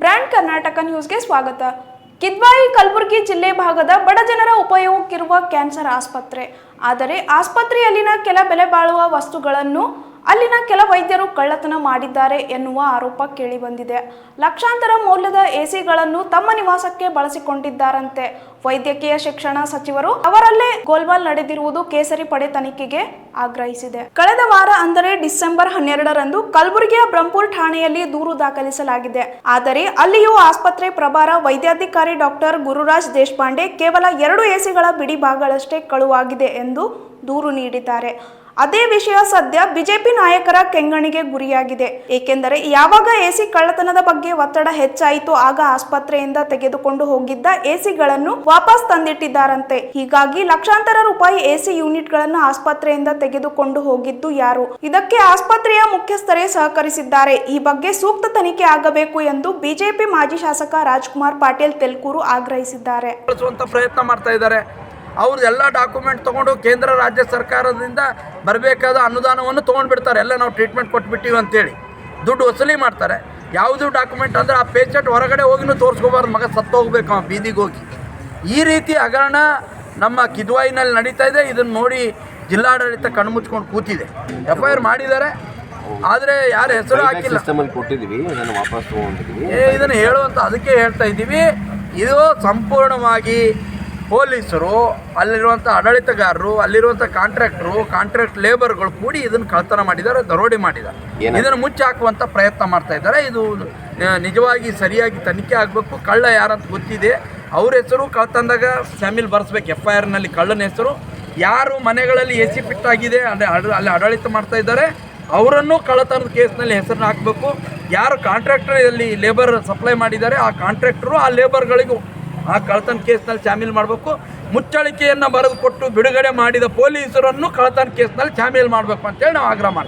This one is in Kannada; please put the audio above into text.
ಬ್ರ್ಯಾಂಡ್ ಕರ್ನಾಟಕ ನ್ಯೂಸ್ಗೆ ಸ್ವಾಗತ. ಕಿದ್ವಾಯಿ, ಕಲಬುರಗಿ ಜಿಲ್ಲೆ ಭಾಗದ ಬಡ ಜನರ ಉಪಯೋಗಕ್ಕಿರುವ ಕ್ಯಾನ್ಸರ್ ಆಸ್ಪತ್ರೆ. ಆದರೆ ಆಸ್ಪತ್ರೆಯಲ್ಲಿನ ಕೆಲ ಬೆಲೆ ಬಾಳುವ ವಸ್ತುಗಳನ್ನು ಅಲ್ಲಿನ ಕೆಲ ವೈದ್ಯರು ಕಳ್ಳತನ ಮಾಡಿದ್ದಾರೆ ಎನ್ನುವ ಆರೋಪ ಕೇಳಿಬಂದಿದೆ. ಲಕ್ಷಾಂತರ ಮೌಲ್ಯದ ಎಸಿಗಳನ್ನು ತಮ್ಮ ನಿವಾಸಕ್ಕೆ ಬಳಸಿಕೊಂಡಿದ್ದಾರಂತೆ. ವೈದ್ಯಕೀಯ ಶಿಕ್ಷಣ ಸಚಿವರು ಅವರಲ್ಲೇ ಗೋಲ್ಮಾಲ್ ನಡೆದಿರುವುದು ಕೇಸರಿ ಪಡೆ ತನಿಖೆಗೆ ಆಗ್ರಹಿಸಿದೆ. ಕಳೆದ ವಾರ ಅಂದರೆ ಡಿಸೆಂಬರ್ ಹನ್ನೆರಡರಂದು ಕಲಬುರಗಿಯ ಬ್ರಹ್ಮಪುರ್ ಠಾಣೆಯಲ್ಲಿ ದೂರು ದಾಖಲಿಸಲಾಗಿದೆ. ಆದರೆ ಅಲ್ಲಿಯೂ ಆಸ್ಪತ್ರೆ ಪ್ರಭಾರ ವೈದ್ಯಾಧಿಕಾರಿ ಡಾಕ್ಟರ್ ಗುರುರಾಜ್ ದೇಶಪಾಂಡೆ ಕೇವಲ ಎರಡು ಎಸಿಗಳ ಬಿಡಿ ಭಾಗಗಳಷ್ಟೇ ಕಳುವಾಗಿದೆ ಎಂದು ದೂರು ನೀಡಿದ್ದಾರೆ. ಅದೇ ವಿಷಯ ಸದ್ಯ ಬಿಜೆಪಿ ನಾಯಕರ ಕೆಂಗಣಿಗೆ ಗುರಿಯಾಗಿದೆ. ಏಕೆಂದರೆ ಯಾವಾಗ ಎಸಿ ಕಳ್ಳತನದ ಬಗ್ಗೆ ಒತ್ತಡ ಹೆಚ್ಚಾಯಿತು ಆಗ ಆಸ್ಪತ್ರೆಯಿಂದ ತೆಗೆದುಕೊಂಡು ಹೋಗಿದ್ದ ಎಸಿಗಳನ್ನು ವಾಪಸ್ ತಂದಿಟ್ಟಿದ್ದಾರಂತೆ. ಹೀಗಾಗಿ ಲಕ್ಷಾಂತರ ರೂಪಾಯಿ ಎಸಿ ಯೂನಿಟ್ಗಳನ್ನು ಆಸ್ಪತ್ರೆಯಿಂದ ತೆಗೆದುಕೊಂಡು ಹೋಗಿದ್ದು ಯಾರು? ಇದಕ್ಕೆ ಆಸ್ಪತ್ರೆಯ ಮುಖ್ಯಸ್ಥರೇ ಸಹಕರಿಸಿದ್ದಾರೆ. ಈ ಬಗ್ಗೆ ಸೂಕ್ತ ತನಿಖೆ ಆಗಬೇಕು ಎಂದು ಬಿಜೆಪಿ ಮಾಜಿ ಶಾಸಕ ರಾಜ್ಕುಮಾರ್ ಪಾಟೀಲ್ ತೆಲ್ಕೂರು ಆಗ್ರಹಿಸಿದ್ದಾರೆ. ಪ್ರಯತ್ನ ಮಾಡ್ತಾ ಇದ್ದಾರೆ. ಅವ್ರದ್ದು ಎಲ್ಲ ಡಾಕ್ಯುಮೆಂಟ್ ತೊಗೊಂಡು ಕೇಂದ್ರ ರಾಜ್ಯ ಸರ್ಕಾರದಿಂದ ಬರಬೇಕಾದ ಅನುದಾನವನ್ನು ತೊಗೊಂಡ್ಬಿಡ್ತಾರೆ. ಎಲ್ಲ ನಾವು ಟ್ರೀಟ್ಮೆಂಟ್ ಕೊಟ್ಬಿಟ್ಟಿವಿ ಅಂತೇಳಿ. ದುಡ್ಡು ವಸೂಲಿ ಮಾಡ್ತಾರೆ. ಯಾವುದು ಡಾಕ್ಯುಮೆಂಟ್ ಅಂದರೆ ಆ ಪೇಷಂಟ್ ಹೊರಗಡೆ ಹೋಗಿನೂ ತೋರಿಸ್ಕೋಬಾರ್ದು. ಮಗ ಸತ್ತೋಗ್ಬೇಕು ಅವ ಬೀದಿಗೆ ಹೋಗಿ. ಈ ರೀತಿ ಹಗರಣ ನಮ್ಮ ಕಿದ್ವಾಯಿನಲ್ಲಿ ನಡೀತಾ ಇದೆ. ಇದನ್ನು ನೋಡಿ ಜಿಲ್ಲಾಡಳಿತ ಕಣ್ಮುಚ್ಕೊಂಡು ಕೂತಿದೆ. ಎಫ್ ಐ ಆರ್ ಮಾಡಿದ್ದಾರೆ. ಆದರೆ ಯಾರ ಹೆಸರು ಹಾಕಿಲ್ಲ. ಇದನ್ನು ಹೇಳುವಂಥ ಅದಕ್ಕೆ ಹೇಳ್ತಾ ಇದ್ದೀವಿ. ಇದು ಸಂಪೂರ್ಣವಾಗಿ ಪೊಲೀಸರು ಅಲ್ಲಿರುವಂಥ ಆಡಳಿತಗಾರರು ಅಲ್ಲಿರುವಂಥ ಕಾಂಟ್ರಾಕ್ಟ್ರು ಕಾಂಟ್ರಾಕ್ಟ್ ಲೇಬರ್ಗಳು ಕೂಡಿ ಇದನ್ನು ಕಳ್ತನ ಮಾಡಿದ್ದಾರೆ ದರೋಡೆ ಮಾಡಿದ್ದಾರೆ? ಇದನ್ನು ಮುಚ್ಚಿ ಹಾಕುವಂಥ ಪ್ರಯತ್ನ ಮಾಡ್ತಾ ಇದ್ದಾರೆ. ಇದು ನಿಜವಾಗಿ ಸರಿಯಾಗಿ ತನಿಖೆ ಆಗಬೇಕು. ಕಳ್ಳ ಯಾರಂತ ಗೊತ್ತಿದೆ. ಅವ್ರ ಹೆಸರು ಕಳ್ತಂದಾಗ ಶಾಮೀಲ್ ಬರ್ಸ್ಬೇಕು. ಎಫ್ ಐ ಆರ್ನಲ್ಲಿ ಕಳ್ಳನ ಹೆಸರು. ಯಾರು ಮನೆಗಳಲ್ಲಿ ಎ ಸಿ ಫಿಟ್ ಆಗಿದೆ ಅಂದರೆ ಅಡ ಅಲ್ಲಿ ಆಡಳಿತ ಮಾಡ್ತಾ ಇದ್ದಾರೆ. ಅವರನ್ನು ಕಳ್ಳತನದ ಕೇಸ್ನಲ್ಲಿ ಹೆಸರನ್ನ ಹಾಕಬೇಕು. ಯಾರು ಕಾಂಟ್ರಾಕ್ಟರ್ ಇಲ್ಲಿ ಲೇಬರ್ ಸಪ್ಲೈ ಮಾಡಿದ್ದಾರೆ ಆ ಕಾಂಟ್ರಾಕ್ಟರು ಆ ಲೇಬರ್ಗಳಿಗೂ ಆ ಕಳ್ಳತನ ಕೇಸ್ನಲ್ಲಿ ಶಾಮೀಲ್ ಮಾಡಬೇಕು. ಮುಚ್ಚಳಿಕೆಯನ್ನು ಬರೆದು ಕೊಟ್ಟು ಬಿಡುಗಡೆ ಮಾಡಿದ ಪೊಲೀಸರನ್ನು ಕಳ್ಳತನ ಕೇಸ್ನಲ್ಲಿ ಶಾಮೀಲ್ ಮಾಡಬೇಕು ಅಂತೇಳಿ ನಾವು ಆಗ್ರಹ ಮಾಡ್ತೀವಿ.